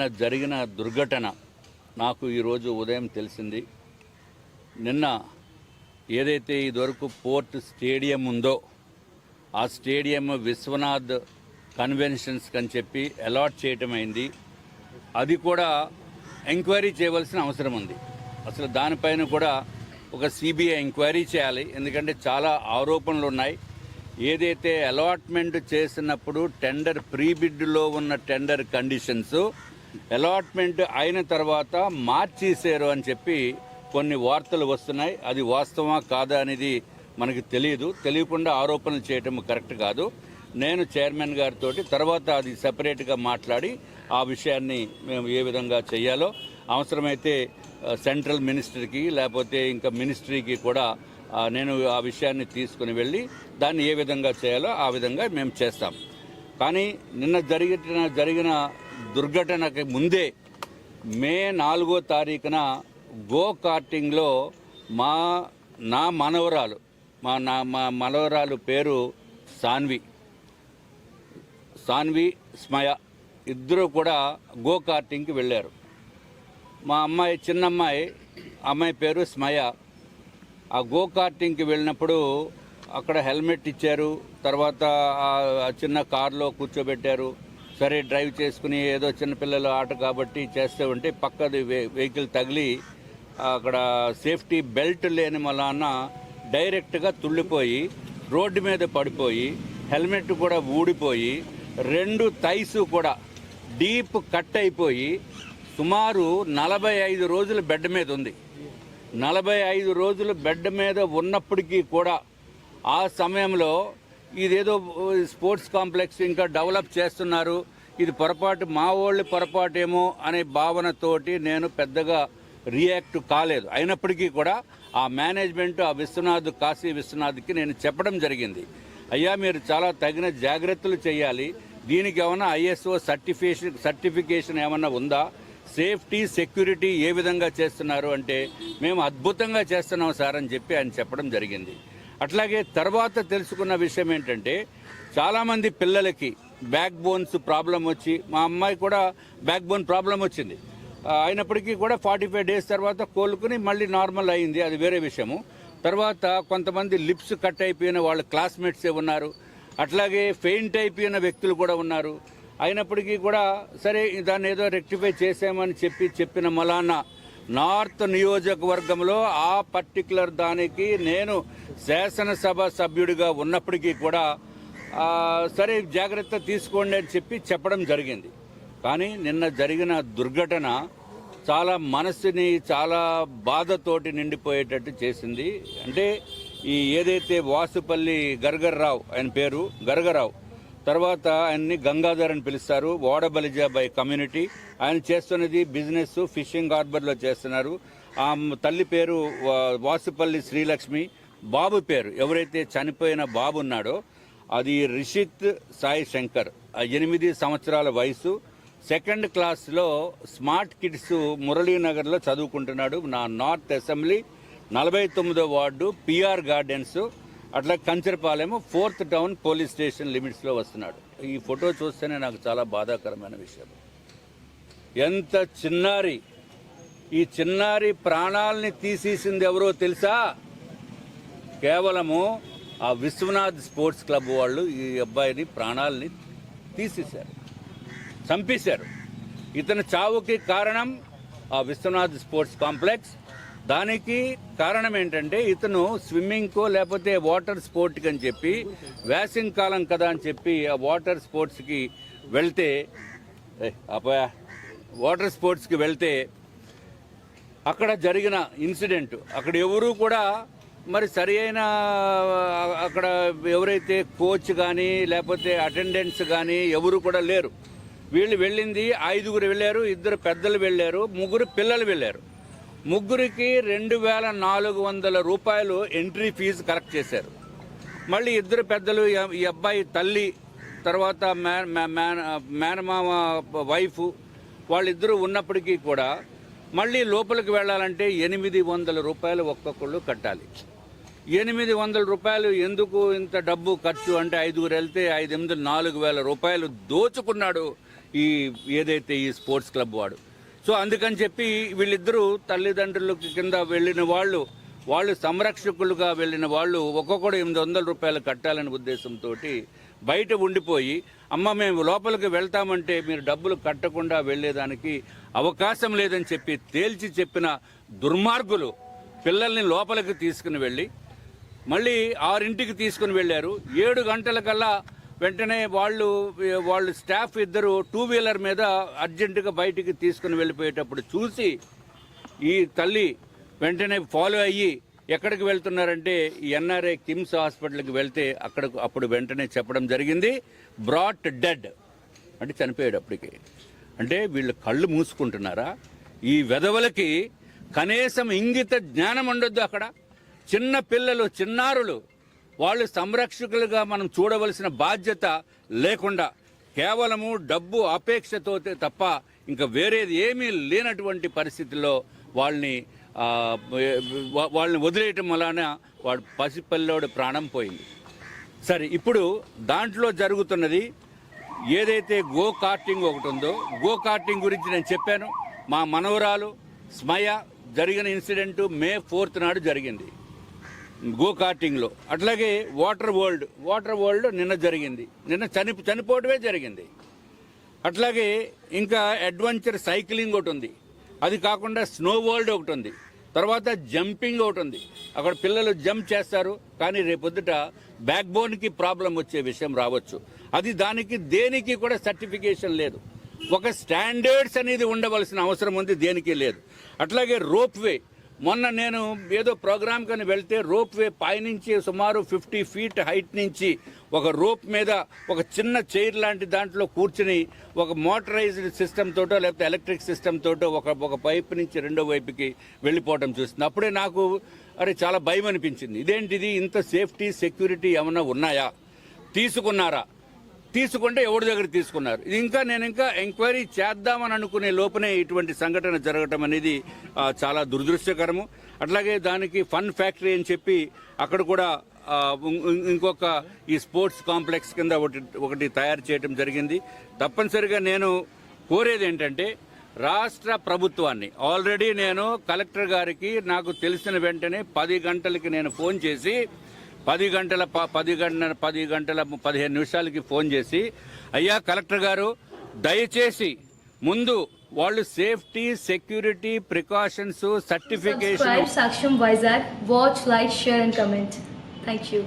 నిన్న జరిగిన దుర్ఘటన నాకు ఈరోజు ఉదయం తెలిసింది. నిన్న ఏదైతే ఇదివరకు పోర్ట్ స్టేడియం ఉందో ఆ స్టేడియం విశ్వనాథ్ కన్వెన్షన్స్కి అని చెప్పి అలాట్ చేయటం అయింది. అది కూడా ఎంక్వైరీ చేయవలసిన అవసరం ఉంది. అసలు దానిపైన కూడా ఒక సిబిఐ ఎంక్వైరీ చేయాలి. ఎందుకంటే చాలా ఆరోపణలు ఉన్నాయి. ఏదైతే అలాట్మెంట్ చేసినప్పుడు టెండర్ ప్రీ బిడ్లో ఉన్న టెండర్ కండిషన్స్ అలాట్మెంట్ అయిన తర్వాత మార్చేసారు అని చెప్పి కొన్ని వార్తలు వస్తున్నాయి. అది వాస్తవమా కాదా అనేది మనకి తెలియదు. తెలియకుండా ఆరోపణలు చేయటం కరెక్ట్ కాదు. నేను చైర్మన్ గారితో తర్వాత అది సెపరేట్గా మాట్లాడి ఆ విషయాన్ని మేము ఏ విధంగా చేయాలో అవసరమైతే సెంట్రల్ మినిస్టర్కి లేకపోతే ఇంకా మినిస్ట్రీకి కూడా నేను ఆ విషయాన్ని తీసుకుని వెళ్ళి దాన్ని ఏ విధంగా చేయాలో ఆ విధంగా మేము చేస్తాం. కానీ నిన్న జరిగిన జరిగిన దుర్ఘటనకి ముందే మే నాలుగో తారీఖున గో కార్టింగ్లో మా నా మనవరాలు మా నా మా మనవరాలు పేరు సాన్వి. సాన్వి స్మయ ఇద్దరు కూడా గో కార్టింగ్కి వెళ్ళారు. మా అమ్మాయి చిన్న అమ్మాయి అమ్మాయి పేరు స్మయ. ఆ గో కార్టింగ్కి వెళ్ళినప్పుడు అక్కడ హెల్మెట్ ఇచ్చారు తర్వాత ఆ చిన్న కారులో కూర్చోబెట్టారు. సరే డ్రైవ్ చేసుకుని ఏదో చిన్నపిల్లల ఆట కాబట్టి చేస్తూ ఉంటే పక్కది వెహికల్ తగిలి అక్కడ సేఫ్టీ బెల్ట్ లేని వలన డైరెక్ట్గా తుళ్ళిపోయి రోడ్డు మీద పడిపోయి హెల్మెట్ కూడా ఊడిపోయి రెండు థైస్ కూడా డీప్ కట్ అయిపోయి సుమారు నలభై ఐదు రోజులు బెడ్ మీద ఉంది. నలభై ఐదు రోజులు బెడ్ మీద ఉన్నప్పటికీ కూడా ఆ సమయంలో ఇదేదో స్పోర్ట్స్ కాంప్లెక్స్ ఇంకా డెవలప్ చేస్తున్నారు. ఇది పొరపాటు మా వాళ్ళు పొరపాటేమో అనే భావనతోటి నేను పెద్దగా రియాక్ట్ కాలేదు. అయినప్పటికీ కూడా ఆ మేనేజ్మెంట్ ఆ విశ్వనాథ్ కాశీ విశ్వనాథ్కి నేను చెప్పడం జరిగింది. అయ్యా మీరు చాలా తగిన జాగ్రత్తలు చేయాలి. దీనికి ఏమైనా ఐఎస్ఓ సర్టిఫికేషన్ సర్టిఫికేషన్ ఏమన్నా ఉందా? సేఫ్టీ సెక్యూరిటీ ఏ విధంగా చేస్తున్నారు అంటే మేము అద్భుతంగా చేస్తున్నాం సార్ అని చెప్పి ఆయన చెప్పడం జరిగింది. అట్లాగే తర్వాత తెలుసుకున్న విషయం ఏంటంటే చాలామంది పిల్లలకి బ్యాక్ బోన్స్ ప్రాబ్లం వచ్చి మా అమ్మాయి కూడా బ్యాక్ బోన్ ప్రాబ్లం వచ్చింది. అయినప్పటికీ కూడా ఫార్టీ ఫైవ్ డేస్ తర్వాత కోలుకుని మళ్ళీ నార్మల్ అయింది అది వేరే విషయము. తర్వాత కొంతమంది లిప్స్ కట్ అయిపోయిన వాళ్ళ క్లాస్మేట్సే ఉన్నారు అట్లాగే ఫెయింట్ అయిపోయిన వ్యక్తులు కూడా ఉన్నారు. అయినప్పటికీ కూడా సరే దాన్ని ఏదో రెక్టిఫై చేసామని చెప్పి చెప్పిన మలానా నార్త్ నియోజకవర్గంలో ఆ పర్టికులర్ దానికి నేను శాసనసభ సభ్యుడిగా ఉన్నప్పటికీ కూడా సరే జాగ్రత్త తీసుకోండి అని చెప్పి చెప్పడం జరిగింది. కానీ నిన్న జరిగిన దుర్ఘటన చాలా మనసుని చాలా బాధతోటి నిండిపోయేటట్టు చేసింది. అంటే ఈ ఏదైతే వాసుపల్లి గర్గర్రావు ఆయన పేరు గర్గరావు తర్వాత ఆయన్ని గంగాధర్ అని పిలుస్తారు. Odabalija by community. ఆయన చేస్తున్నది బిజినెస్ ఫిషింగ్ హార్బర్లో చేస్తున్నారు. ఆ తల్లి పేరు వా- వాసుపల్లి శ్రీలక్ష్మి. బాబు పేరు ఎవరైతే చనిపోయిన బాబు ఉన్నాడో అది రిషిత్ సాయి శంకర్. ఎనిమిది సంవత్సరాల వయసు. సెకండ్ క్లాస్లో స్మార్ట్ కిడ్స్ మురళీనగర్లో చదువుకుంటున్నాడు. నా నార్త్ అసెంబ్లీ నలభై తొమ్మిదో వార్డు పిఆర్ గార్డెన్స్. అట్లా Kancharapalem fourth town police station లిమిట్స్లో వస్తున్నాడు. ఈ ఫోటో చూస్తేనే నాకు చాలా బాధాకరమైన విషయం. ఎంత చిన్నారి ఈ చిన్నారి ప్రాణాల్ని తీసేసింది ఎవరో తెలుసా? కేవలము ఆ విశ్వనాథ్ స్పోర్ట్స్ క్లబ్ వాళ్ళు ఈ అబ్బాయిని ప్రాణాలని తీసేశారు. చంపేశారు. ఇతని చావుకి కారణం ఆ విశ్వనాథ్ స్పోర్ట్స్ కాంప్లెక్స్ దానికి కారణం ఏంటంటే ఇతను స్విమ్మింగ్కో లేకపోతే వాటర్ స్పోర్ట్కి అని చెప్పి వేసవి కాలం కదా అని చెప్పి ఆ వాటర్ స్పోర్ట్స్కి వెళ్తే ఏ, వాటర్ స్పోర్ట్స్కి వెళ్తే అక్కడ జరిగిన ఇన్సిడెంట్. అక్కడ ఎవరు కూడా మరి సరి అయిన అక్కడ ఎవరైతే కోచ్ కానీ లేకపోతే అటెండెన్స్ కానీ ఎవరు కూడా లేరు. వీళ్ళు వెళ్ళింది ఐదుగురు వెళ్ళారు ఇద్దరు పెద్దలు వెళ్ళారు ముగ్గురు పిల్లలు వెళ్ళారు. ముగ్గురికి రెండు వేల నాలుగు వందల రూపాయలు ఎంట్రీ ఫీజు కలెక్ట్ చేశారు. మళ్ళీ ఇద్దరు పెద్దలు ఈ- అబ్బాయి తల్లి తర్వాత మేనమామ వైఫ్ వాళ్ళిద్దరూ ఉన్నప్పటికీ కూడా మళ్ళీ లోపలికి వెళ్ళాలంటే ఎనిమిది వందల రూపాయలు ఒక్కొక్కళ్ళు కట్టాలి. ఎనిమిది వందల రూపాయలు ఎందుకు ఇంత డబ్బు ఖర్చు? అంటే ఐదుగురు వెళ్తే ఐదు ఎనిమిది నాలుగు వేల రూపాయలు దోచుకున్నాడు ఈ ఏదైతే ఈ స్పోర్ట్స్ క్లబ్ వాడు. సో అందుకని చెప్పి వీళ్ళిద్దరూ తల్లిదండ్రుల కింద వెళ్ళిన వాళ్ళు వాళ్ళు సంరక్షకులుగా వెళ్ళిన వాళ్ళు ఒక్కొక్కడు ఎనిమిది వందల రూపాయలు కట్టాలనే ఉద్దేశంతో బయట ఉండిపోయి అమ్మ మేము లోపలికి వెళ్తామంటే మీరు డబ్బులు కట్టకుండా వెళ్ళేదానికి అవకాశం లేదని చెప్పి తేల్చి చెప్పిన దుర్మార్గులు పిల్లల్ని లోపలికి తీసుకుని వెళ్ళి మళ్ళీ ఆరింటికి తీసుకుని వెళ్ళారు. ఏడు గంటలకల్లా వెంటనే వాళ్ళు వాళ్ళు స్టాఫ్ ఇద్దరు టూ వీలర్ మీద అర్జెంటుగా బయటికి తీసుకుని వెళ్ళిపోయేటప్పుడు చూసి ఈ తల్లి వెంటనే ఫాలో అయ్యి ఎక్కడికి వెళ్తున్నారంటే ఈ ఎన్ఆర్ఐ కిమ్స్ హాస్పిటల్కి వెళ్తే అక్కడ అప్పుడు వెంటనే చెప్పడం జరిగింది. Brought dead. అంటే చనిపోయాడు అప్పటికి అంటే వీళ్ళు కళ్ళు మూసుకుంటున్నారా? ఈ వెధవలకి కనీసం ఇంగిత జ్ఞానం ఉండొద్దు అక్కడ. చిన్న పిల్లలు చిన్నారులు వాళ్ళు సంరక్షకులుగా మనం చూడవలసిన బాధ్యత లేకుండా కేవలము డబ్బు అపేక్షతో తప్ప ఇంకా వేరేది ఏమీ లేనటువంటి పరిస్థితుల్లో వాళ్ళని వాళ్ళని వదిలేయటం వలన వాడు పసిపిల్లోడి ప్రాణం పోయింది. సరే ఇప్పుడు దాంట్లో జరుగుతున్నది ఏదైతే గో కార్టింగ్ ఒకటి ఉందో గో కార్టింగ్ గురించి నేను చెప్పాను. మా మనవరాలు స్మయ జరిగిన ఇన్సిడెంట్ మే ఫోర్త్ నాడు జరిగింది. గో కార్టింగ్లో అట్లాగే వాటర్ వరల్డ్ వాటర్ వరల్డ్ నిన్న జరిగింది. నిన్న చని చనిపోవడమే జరిగింది. అట్లాగే ఇంకా అడ్వెంచర్ సైక్లింగ్ ఒకటి ఉంది అది కాకుండా స్నో వరల్డ్ ఒకటి ఉంది తర్వాత జంపింగ్ ఒకటి ఉంది అక్కడ పిల్లలు జంప్ చేస్తారు కానీ రేపొద్దుట బ్యాక్ బోన్కి ప్రాబ్లం వచ్చే విషయం రావచ్చు. అది దానికి దేనికి కూడా సర్టిఫికేషన్ లేదు. ఒక స్టాండర్డ్స్ అనేది ఉండవలసిన అవసరం ఉంది దేనికి లేదు. అట్లాగే రోప్ వే. మొన్న నేను ఏదో ప్రోగ్రామ్ కని వెళ్తే రోప్ వే పైనుంచి సుమారు ఫిఫ్టీ ఫీట్ హైట్ నుంచి ఒక రోప్ మీద ఒక చిన్న చైర్ లాంటి దాంట్లో కూర్చుని ఒక మోటరైజ్డ్ సిస్టమ్ తోటో లేకపోతే ఎలక్ట్రిక్ సిస్టమ్ తోటో ఒక ఒక పైప్ నుంచి రెండో వైపుకి వెళ్ళిపోవడం చూస్తుంది. అప్పుడే నాకు అరే చాలా భయం అనిపించింది. ఇదేంటిది? ఇంత సేఫ్టీ సెక్యూరిటీ ఏమైనా ఉన్నాయా? తీసుకున్నారా? తీసుకుంటే ఎవరి దగ్గర తీసుకున్నారు. ఇది ఇంకా నేను ఇంకా ఎంక్వైరీ చేద్దామని అనుకునే లోపనే ఇటువంటి సంఘటన జరగటం అనేది చాలా దురదృష్టకరము. అట్లాగే దానికి ఫన్ ఫ్యాక్టరీ అని చెప్పి అక్కడ కూడా ఇంకొక ఈ స్పోర్ట్స్ కాంప్లెక్స్ కింద ఒకటి ఒకటి తయారు చేయడం జరిగింది. తప్పనిసరిగా నేను కోరేది ఏంటంటే రాష్ట్ర ప్రభుత్వాన్ని ఆల్రెడీ నేను కలెక్టర్ గారికి నాకు తెలిసిన వెంటనే పది గంటలకి నేను ఫోన్ చేసి పది గంటల ప- పది గంటల పది గంటల పదిహేను నిమిషాలకి ఫోన్ చేసి అయ్యా కలెక్టర్ గారు దయచేసి ముందు వాళ్ళు సేఫ్టీ సెక్యూరిటీ ప్రికాషన్స్ సర్టిఫికేషన్ సాక్ష్యం Vizag watch like share and comment thank you.